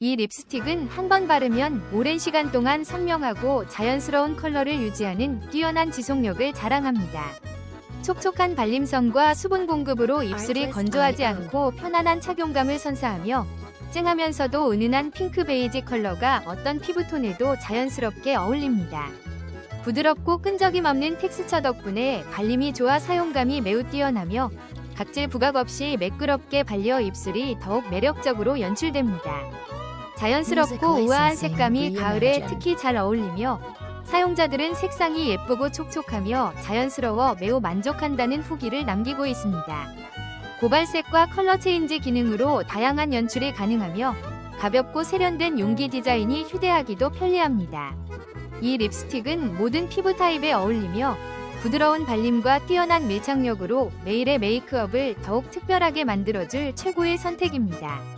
이 립스틱은 한 번 바르면 오랜 시간 동안 선명하고 자연스러운 컬러를 유지하는 뛰어난 지속력을 자랑합니다. 촉촉한 발림성과 수분 공급으로 입술이 건조하지 않고 편안한 착용감을 선사하며 쨍하면서도 은은한 핑크 베이지 컬러가 어떤 피부톤에도 자연스럽게 어울립니다. 부드럽고 끈적임 없는 텍스처 덕분에 발림이 좋아 사용감이 매우 뛰어나며 각질 부각 없이 매끄럽게 발려 입술이 더욱 매력적으로 연출됩니다. 자연스럽고 우아한 색감이 가을에 특히 잘 어울리며 사용자들은 색상이 예쁘고 촉촉하며 자연스러워 매우 만족한다는 후기를 남기고 있습니다. 고발색과 컬러 체인지 기능으로 다양한 연출이 가능하며 가볍고 세련된 용기 디자인이 휴대하기도 편리합니다. 이 립스틱은 모든 피부 타입에 어울리며 부드러운 발림과 뛰어난 밀착력으로 매일의 메이크업을 더욱 특별하게 만들어줄 최고의 선택입니다.